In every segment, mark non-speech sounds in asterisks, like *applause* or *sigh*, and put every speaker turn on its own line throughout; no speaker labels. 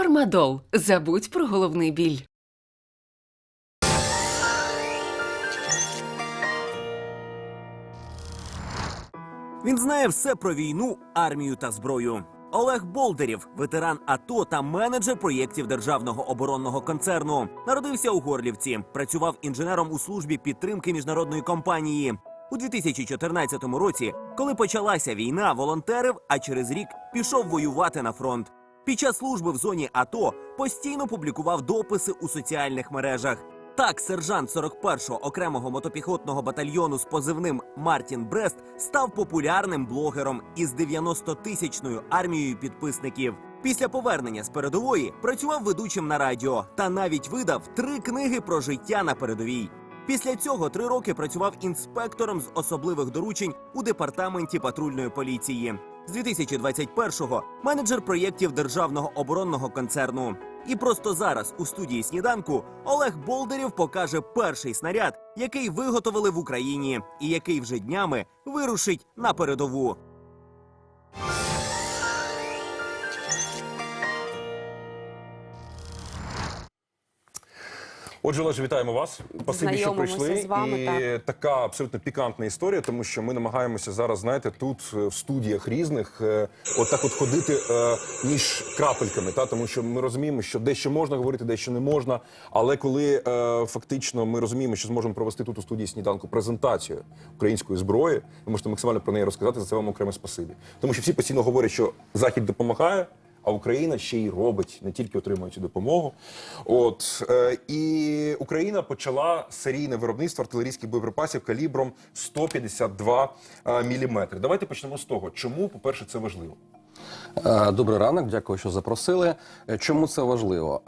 Фармадол. Забудь про головний біль.
Він знає все про війну, армію та зброю. Олег Болдерів, ветеран АТО та менеджер проєктів державного оборонного концерну. Народився у Горлівці, працював інженером у службі підтримки міжнародної компанії. У 2014 році, коли почалася війна, волонтерив, а через рік пішов воювати на фронт. Під час служби в зоні АТО постійно публікував дописи у соціальних мережах. Так, сержант 41-го окремого мотопіхотного батальйону з позивним Мартін Брест став популярним блогером із 90-тисячною армією підписників. Після повернення з передової працював ведучим на радіо та навіть видав три книги про життя на передовій. Після цього три роки працював інспектором з особливих доручень у департаменті патрульної поліції. З 2021-го менеджер проєктів державного оборонного концерну. І просто зараз у студії сніданку Олег Болдерів покаже перший снаряд, який виготовили в Україні, і який вже днями вирушить на передову.
Отже, Олеже, вітаємо вас. Спасибі, що прийшли.
з вами,
і
так.
така абсолютно пікантна історія, тому що ми намагаємося зараз, знаєте, тут е, в студіях різних, е, отак от ходити е, між крапельками, та тому що ми розуміємо, що дещо можна говорити, дещо не можна. Але коли фактично ми розуміємо, що зможемо провести тут у студії сніданку презентацію української зброї, ви можете максимально про неї розказати. За це вам окреме спасибі. Тому що всі постійно говорять, що захід допомагає. А Україна ще й робить, не тільки отримує цю допомогу. От е, і Україна почала серійне виробництво артилерійських боєприпасів калібром 152 е, міліметри. Давайте почнемо з того, чому, по-перше, це важливо.
Е, Добрий ранок, дякую, що запросили. Е, Чому це важливо?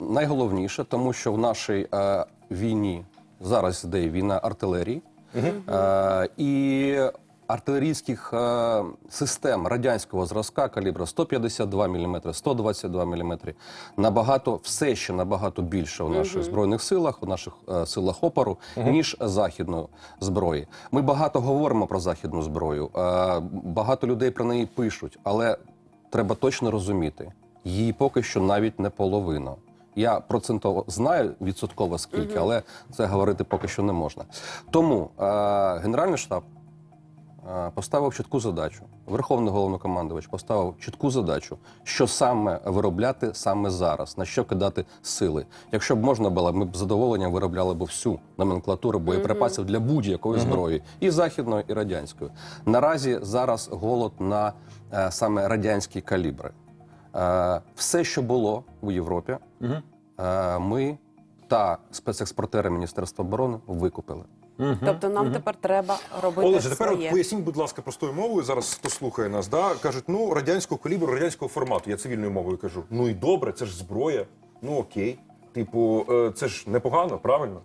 Найголовніше, тому що в нашій війні зараз йде війна артилерії Е, і артилерійських е, систем радянського зразка калібру 152 мм, 122 мм набагато все ще набагато більше у наших збройних силах, у наших е, силах опору, ніж західної зброї. Ми багато говоримо про західну зброю, е, багато людей про неї пишуть, але треба точно розуміти, її поки що навіть не половина. Я процентово знаю відсотково скільки, але це говорити поки що не можна. Тому е, Генеральний штаб поставив чітку задачу. Верховний головнокомандувач поставив чітку задачу, що саме виробляти саме зараз, на що кидати сили. Якщо б можна було, ми б з задоволенням виробляли б всю номенклатуру боєприпасів для будь-якої зброї, і західної, і радянської. Наразі зараз голод на е, саме радянські калібри. Е, все, що було у Європі, е, ми та спецекспортери Міністерства оборони викупили.
Тобто нам тепер треба робити
Олеже, тепер от поясніть, будь ласка, простою мовою. Зараз хто слухає нас, да кажуть, ну радянського калібру, радянського формату. Я цивільною мовою кажу. Ну і добре, це ж зброя. Ну окей. Типу, е, це ж непогано, правильно?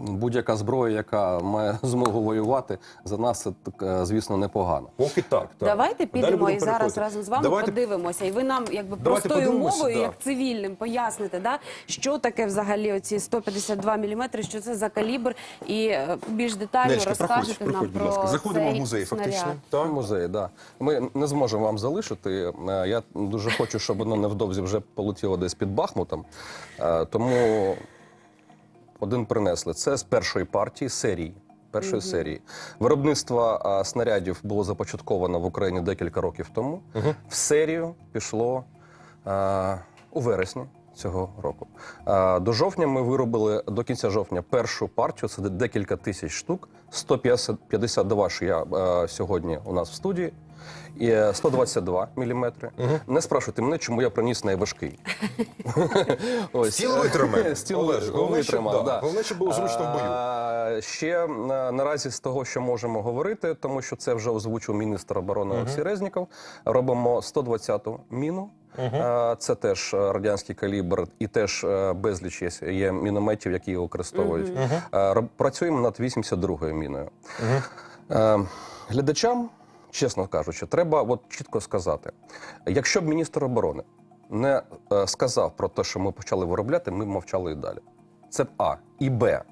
Будь-яка зброя, яка має *laughs* змогу воювати, за нас це е, звісно непогано.
Поки так. так.
Давайте підемо і зараз разом з вами
Давайте
подивимося. І ви нам якби
Давайте
простою мовою,
да.
як цивільним, поясните, да, що таке взагалі оці 152 мм, що це за калібр, і е, більш детально
проходь,
розкажете нам
проходь, будь
про
ласка. Заходимо
цей
в музей, фактично.
Та
Так?
музей, да. Ми не зможемо вам залишити. Е, Я дуже хочу, щоб воно невдовзі вже полетіло десь під Бахмутом. Тому один принесли. Це з першої партії серії. Першої серії виробництво а, снарядів було започатковано в Україні декілька років тому. В серію пішло а, у вересні цього року. А, до жовтня ми виробили до кінця жовтня першу партію. Це декілька тисяч штук. 152, що я а, сьогодні у нас в студії. І е, 122 міліметри. Не спрашуйте мене, чому я приніс найважкий. *laughs*
Стіл витримає. *laughs*
Стіл витримав.
Головне, щоб було зручно в бою.
Ще наразі з того, що можемо говорити, тому що це вже озвучив міністр оборони Олексій Резніков, робимо 120-ту міну. А, Це теж е, радянський калібр і теж е, безліч є- мінометів, які його використовують. Роб- Працюємо над 82-ю міною. Е, Глядачам, чесно кажучи, треба от чітко сказати: якщо б міністр оборони не е, сказав про те, що ми почали виробляти, ми б мовчали і далі. Це б А. І Б.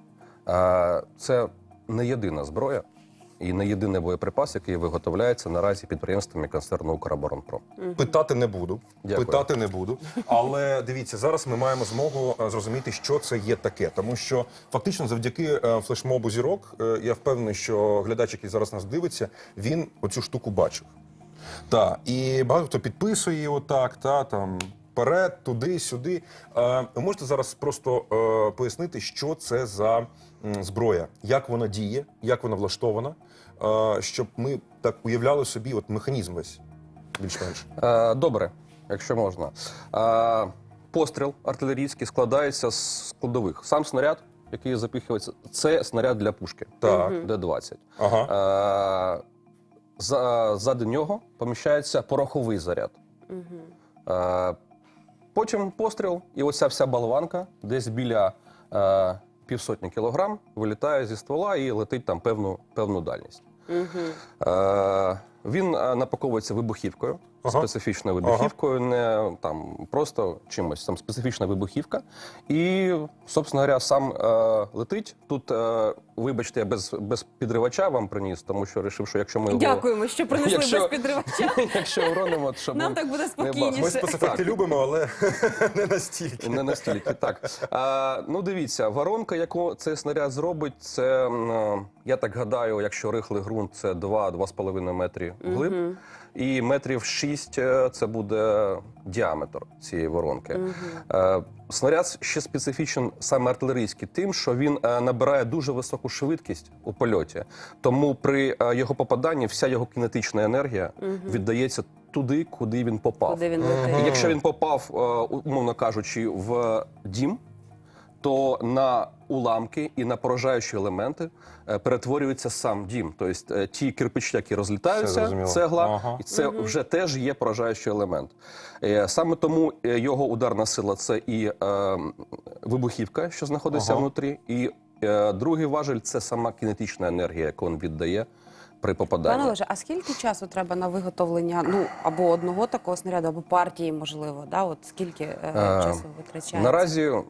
Е, це не єдина зброя, і не єдиний боєприпас, який виготовляється наразі підприємствами концерну «Укроборонпром».
Питати не буду.
Дякую.
Питати не буду. Але дивіться, зараз ми маємо змогу е, зрозуміти, що це є таке. Тому що фактично, завдяки е, флешмобу зірок, е, я впевнений, що глядач, який зараз нас дивиться, він оцю штуку бачив. Так, і багато хто підписує її отак, та там. Вперед, туди, сюди. Е, ви можете зараз просто е, пояснити, що це за м, зброя, як вона діє, як вона влаштована, щоб ми так уявляли собі от механізм весь більш-менш.
Е, Добре, якщо можна. Е, Постріл артилерійський складається з складових. Сам снаряд, який запихується, це снаряд для пушки.
Так.
Д-20.
Ага.
Е, за, ззади нього поміщається пороховий заряд. Потім постріл, і оця вся болванка десь біля е, півсотні кілограм вилітає зі ствола і летить там певну, певну дальність. Е, він е, напаковується вибухівкою,
Ага.
специфічною вибухівкою, не там просто чимось, там специфічна вибухівка. І, собственно говоря, сам е, летить. Тут, е, вибачте, я без, без підривача вам приніс, тому що вирішив, що якщо ми його-
Дякуємо, що принесли *laughs*
Якщо-
без підривача. *laughs*
якщо уронимо, то щоб
Нам так буде спокійніше.
Ми спецефекти любимо, але *laughs* не настільки.
Не настільки, так. А, ну, дивіться, воронка, яку цей снаряд зробить, це, м, е, я так гадаю, якщо рихлий ґрунт, це 2-2,5 метрі вглиб. І метрів 6 – це буде діаметр цієї воронки. Е, снаряд ще специфічен саме артилерійський тим, що він е, набирає дуже високу швидкість у польоті. Тому при е, його попаданні вся його кінетична енергія віддається туди, куди він попав.
Куди він
І? Якщо він попав, е, умовно кажучи, в дім, то на уламки і на поражаючі елементи е, перетворюється сам дім. Тобто е, ті кирпичі, які розлітаються, цегла,
Ага.
і це вже теж є поражаючий елемент. Е, Саме тому його ударна сила це і е, вибухівка, що знаходиться
Ага.
внутрі, і е, другий важель це сама кінетична енергія, яку він віддає при попаданні.
Пане Олеже, а скільки часу треба на виготовлення ну або одного такого снаряду, або партії, можливо? Да? От скільки е,
Е,
часу витрачається?
Наразі е,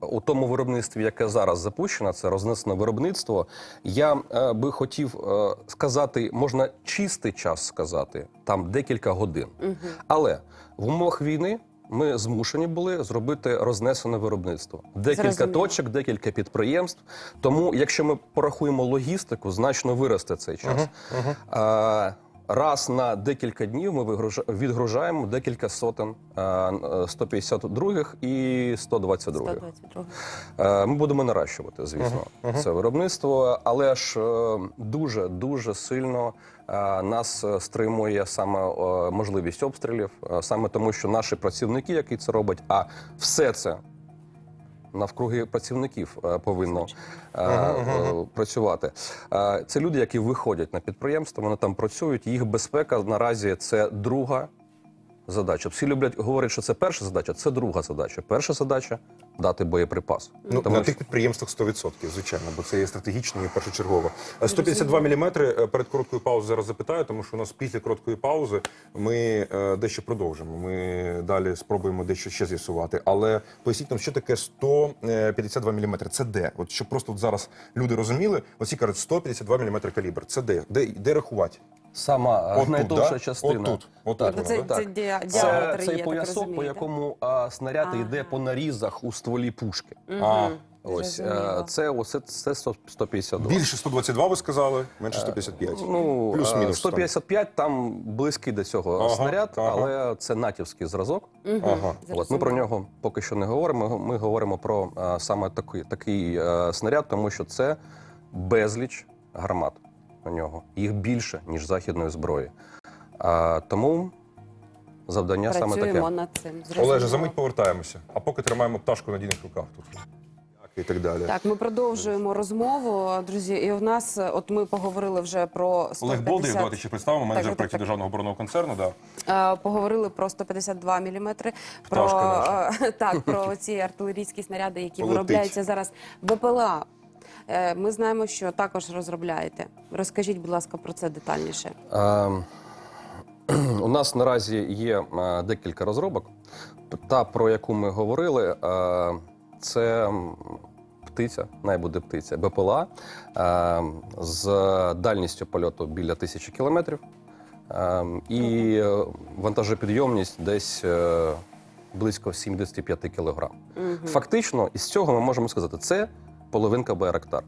у тому виробництві, яке зараз запущено, це рознесене виробництво. Я е, би хотів е, сказати, можна чистий час сказати, там декілька годин. Але в умовах війни. Ми змушені були зробити рознесене виробництво. Декілька
Зрозуміло.
точок, декілька підприємств. Тому, якщо ми порахуємо логістику, значно виросте цей час. А, раз на декілька днів ми відгружаємо декілька сотень а, е, 152-х і 122-х.
122.
Е, Ми будемо наращувати, звісно, це виробництво, але ж е, дуже дуже сильно е, нас е, стримує саме е, можливість обстрілів, е, саме тому, що наші працівники, які це роблять, а все це. Навкруги працівників е, повинно е, е, працювати. Це люди, які виходять на підприємство, вони там працюють. Їх безпека наразі це друга задача. Всі люблять говорити, що це перша задача, це друга задача. Перша задача дати боєприпас.
Ну,
Тому
на
що-
тих підприємствах 100%, звичайно, бо це є стратегічно і першочергово. Е, 152 мм перед короткою паузою зараз запитаю, тому що у нас після короткої паузи ми е, дещо продовжимо. Ми далі спробуємо дещо ще з'ясувати. Але поясніть нам, що таке 152 мм? Це де? От щоб просто от зараз люди розуміли, оці кажуть 152 мм калібр. Це де? Де, де рахувати?
Сама е,
Отут,
найдовша
да?
частина.
Отут, отут
Так,
Це-
да?
це
так.
діа-
Це
діаметр є,
цей
так
поясок, по якому а, снаряд
Ага.
йде по нарізах у стволі пушки.
А,
Ось е,
Зрозуміло.
це оце це 100 152.
більше 122 ви сказали, менше 155.
Ну, е,
Плюс-мінус.
155 там близький до цього
Ага,
снаряд,
ага.
але це натівський зразок.
Ага.
От ми про нього поки що не говоримо. Ми говоримо про а, саме такий, такий е, снаряд, тому що це безліч гармат у нього. Їх більше, ніж західної зброї. А, тому завдання саме
Працюємо
таке.
над цим. Зрозуміло.
Олеже, за мить повертаємося. А поки тримаємо пташку на дійних руках тут. І так далі.
Так, ми продовжуємо розмову, друзі. І в нас, от ми поговорили вже про 150...
Олег Болдий, давайте ще представимо, менеджер
Так, так, так.
державного оборонного концерну. Да.
Е, Поговорили про 152 мм, про,
Пташка
е, *laughs* так, про ці артилерійські снаряди, які
Полетить.
виробляються зараз БПЛА. Е, Ми знаємо, що також розробляєте. Розкажіть, будь ласка, про це детальніше.
Е, *clears throat* У нас наразі є е, декілька розробок. Та, про яку ми говорили, це птиця, най буде птиця БПЛА з дальністю польоту біля тисячі кілометрів. І вантажопідйомність десь близько 75 кілограм. Фактично, із цього ми можемо сказати, це половинка Байрактар.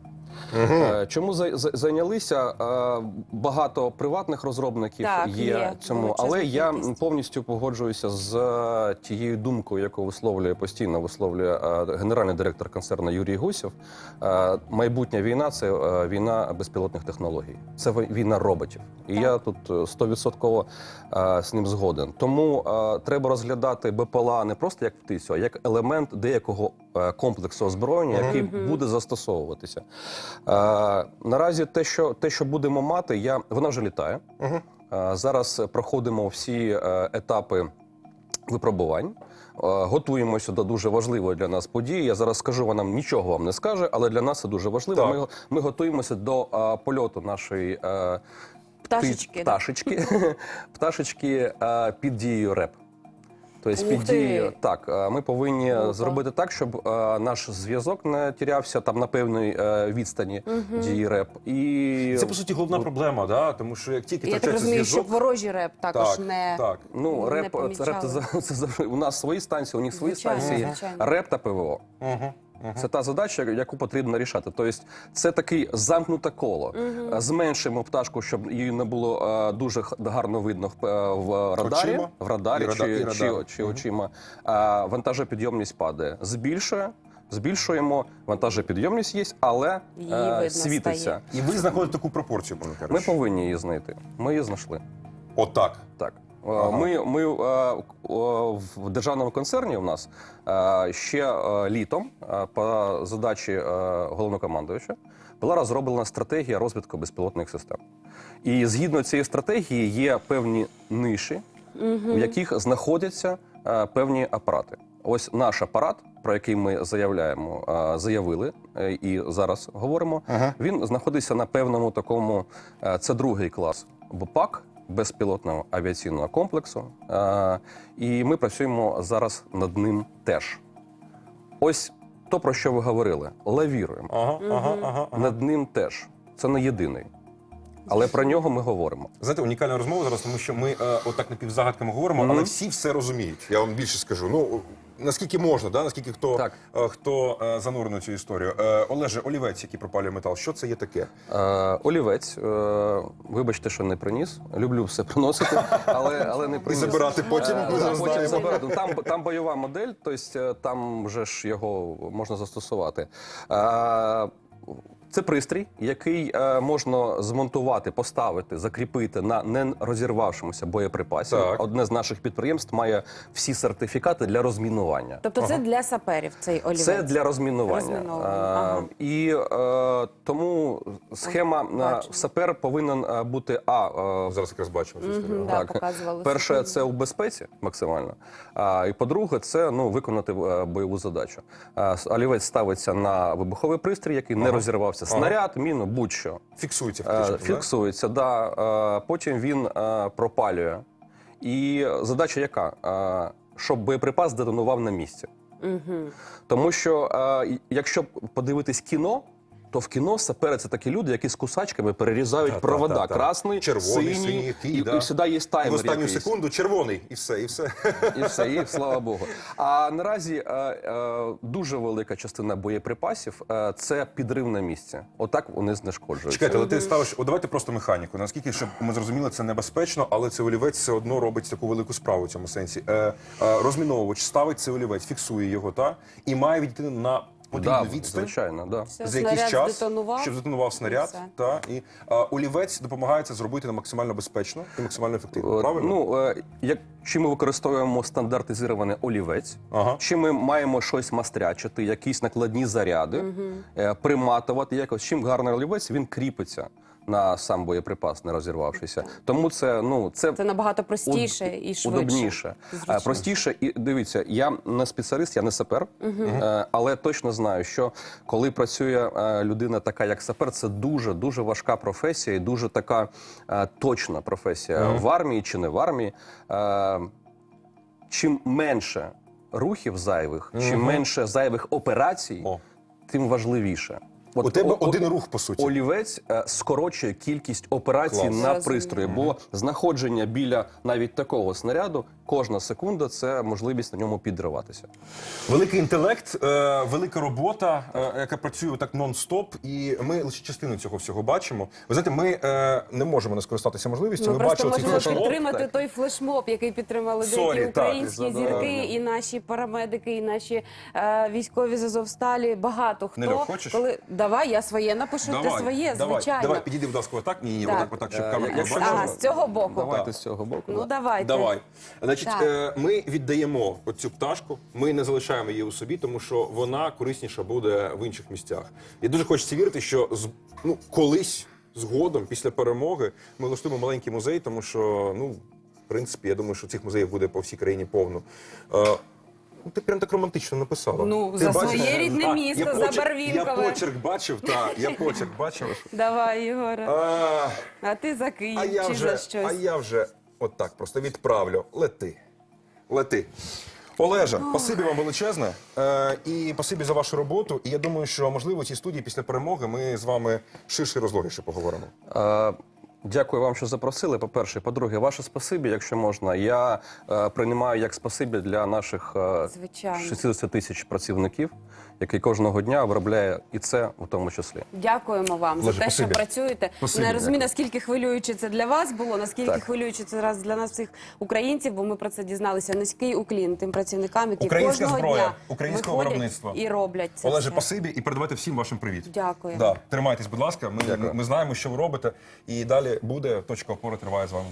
Е, Чому за- за- зайнялися? Е, Багато приватних розробників
Так,
є,
є
цьому, але я
кількість.
повністю погоджуюся з е, тією думкою, яку висловлює постійно висловлює генеральний директор концерну Юрій Гусєв. Е, Майбутня війна це війна безпілотних технологій. Це війна роботів. І я тут стовідсотково з ним згоден. Тому треба розглядати БПЛА не просто як птицю, а як елемент деякого комплексу озброєння, який буде застосовуватися. Е, Наразі те, що те, що будемо мати, я вона вже літає. Е, Зараз проходимо всі е, етапи випробувань. Е, Готуємося до дуже важливої для нас події. Я зараз скажу, вона нам нічого вам не скаже, але для нас це дуже важливо.
Так.
Ми, ми готуємося до е, польоту нашої е,
Пташечки,
пташечки, *laughs* пташечки е, під дією РЕП. Тобто під дією, так, ми повинні
Круто.
зробити так, щоб е, наш зв'язок не тірявся там на певній е, відстані дії РЕП. І
Це по суті головна проблема, да? тому що як тільки
Я так розумію,
зв'язок,
щоб ворожі реп також
так,
не
так.
Ну,
не
реп,
помічали.
реп це, *laughs* це, це це у нас свої станції, у них свої
Звичайно,
станції.
звичайно.
Реп та ПВО. Це та задача, яку потрібно рішати. Тобто, це таке замкнуте коло. Е, Зменшимо пташку, щоб її не було е, дуже гарно видно в, е, радарі,
Очима.
в радарі чи,
радар.
чи, чи очима. Вантажопідйомність падає. Збільшує. Збільшуємо, вантажопідйомність є, але
Її
е,
видно
світиться.
стає.
І ви знаходите таку пропорцію, пане
Ми повинні її знайти. Ми її знайшли.
Отак.
Так. Е,
Ага.
Ми, ми е, в державному концерні у нас е, ще літом по задачі головнокомандуюча була розроблена стратегія розвитку безпілотних систем. І згідно цієї стратегії є певні ниші, в яких знаходяться певні апарати. Ось наш апарат, про який ми заявляємо, заявили і зараз говоримо. Він знаходиться на певному такому, це другий клас БПАК безпілотного авіаційного комплексу. Е, І ми працюємо зараз над ним теж. Ось то, про що ви говорили, лавіруємо.
Ага, ага, ага, ага.
Над ним теж. Це не єдиний. Але про нього ми говоримо.
Знаєте, унікальна розмова зараз, тому що ми е, отак напівзагадками говоримо, але всі все розуміють. Я вам більше скажу. Ну наскільки можна, да? наскільки хто,
Так.
е, хто е, занурений в цю історію. Е, Олеже, олівець, який пропалює метал, що це є таке?
Е, олівець, е, вибачте, що не приніс. Люблю все приносити, але, але не
І забирати потім.
Е,
ми
да, потім забирати. Там, там бойова модель, тобто там вже ж його можна застосувати. Е, Це пристрій, який е, можна змонтувати, поставити, закріпити на не розірвавшомуся боєприпасі.
Так.
Одне з наших підприємств має всі сертифікати для розмінування.
Тобто це для саперів цей олівець?
Це для розмінування. Е,
ага.
І е, тому схема е,
бачу.
сапер повинен е, бути а. е,
Зараз якраз бачимо цю історію.
Да,
Перше, це у безпеці максимально. А, і по-друге, це ну, виконати е, бойову задачу. Олівець ставиться на вибуховий пристрій, який не розірвався. Снаряд, міну, будь-що.
Фіксується
Е,
фактично. да?
Фіксується, да. Е, Потім він е, пропалює. І задача яка? Е, Щоб боєприпас детонував на місці. Тому що е, якщо подивитись кіно. То в кіно сапери це такі люди, які з кусачками перерізають
Та, та,
провода.
та, та.
Красний,
Червоний,
синій,
синій, який,
і,
да.
і всегда є
І
таймер
в останню
якийсь.
секунду червоний, і все, і все.
І все, і слава Богу. А наразі е, е, дуже велика частина боєприпасів е, це підрив на місці. Отак вони знешкоджуються.
Чекайте, але ти ставиш. О, давайте просто механіку. Наскільки щоб ми зрозуміли, це небезпечно, але цей олівець все одно робить таку велику справу в цьому сенсі. Е, е, розміновувач ставить цей олівець, фіксує його та і має відійти на потрібну
да,
відстань.
звичайно, да.
Все,
За якийсь
снаряд
час,
здетонував,
щоб здетонував снаряд,
І
та і а, олівець допомагає це зробити на максимально безпечно і максимально ефективно. Правильно?
Ну, е, як, чи ми використовуємо стандартизований олівець,
Ага.
чи ми маємо щось мастрячити, якісь накладні заряди, угу. приматувати якось. Чим гарний олівець, він кріпиться на сам боєприпас, не розірвавшися. Тому це, ну, це,
Це набагато простіше і швидше.
Удобніше.
Зручніше.
Е, Простіше. І дивіться, я не спеціаліст, я не сапер, е, але точно знаю, що коли працює е, людина така, як сапер, це дуже дуже важка професія і дуже така е, точна професія в армії чи не в армії. Е, Чим менше рухів зайвих, чим менше зайвих операцій.
О.
тим важливіше. От
У тебе
о- о-
один рух, по суті.
Олівець е, скорочує кількість операцій
Клас.
на пристрої, бо знаходження біля навіть такого снаряду кожна секунда це можливість на ньому підриватися.
Великий інтелект, е, велика робота, е, яка працює так нон-стоп, і ми лише частину цього всього бачимо. Ви знаєте, ми е, не можемо не скористатися можливістю.
Ми
Ми,
просто
бачили цей
можемо
флешмоб.
підтримати
так.
той флешмоб, який підтримали деякі
так,
українські зірки, і наші парамедики, і наші е, військові з Азовсталі. Багато хто
Нелю, хочеш?
коли давай я своє напишу, ти своє,
давай,
звичайно.
давай, підійди, будь ласка, отак. Ні, ні,
Так.
отак, отак, щоб
Е,
камера
якщо
бачила.
Ага, з цього боку.
Давайте з цього боку.
Ну
да.
давайте.
Давай. Значить,
Так.
е, ми віддаємо оцю пташку, ми не залишаємо її у собі, тому що вона корисніша буде в інших місцях. І дуже хочеться вірити, що з, ну, колись, згодом, після перемоги, ми влаштуємо маленький музей, тому що, ну, в принципі, я думаю, що цих музеїв буде по всій країні повно. Е, Ну, ти прям так романтично написала.
Ну,
Ти
за
бачиш?
своє рідне
А,
місто,
я
за
почерк-
Барвінкове.
Я почерк бачив, так, я почерк бачив. *laughs*
Давай, Ігоре.
А,
А ти за Київ
а я
чи
вже,
за щось?
а я вже отак просто відправлю. Лети. Лети. Олежа, спасибі вам величезне. Е, і спасибі за вашу роботу. І я думаю, що можливо в цій студії після перемоги ми з вами ширше і розлогіше поговоримо.
Е, Дякую вам, що запросили. По-перше, по-друге, ваше спасибі, якщо можна. Я е, приймаю як спасибі для наших е,
Звичайно.
60 тисяч працівників, які кожного дня обробляє і це в тому числі.
Дякуємо вам
Олеже,
за те,
спасибі.
що працюєте.
Спасибі,
Не розумію,
дякую.
наскільки хвилююче це для вас було, наскільки
Так.
хвилююче це раз для нас всіх українців, бо ми про це дізналися. Низький уклін тим працівникам, які
Українська
кожного
зброя,
дня
українського
виходять
виробництва.
і роблять це.
Олеже,
все.
спасибі і передавайте всім вашим привіт.
Дякую.
Да, тримайтесь, будь ласка. Ми,
Дякую.
ми знаємо, що ви робите. І далі буде точка опори триває з вами.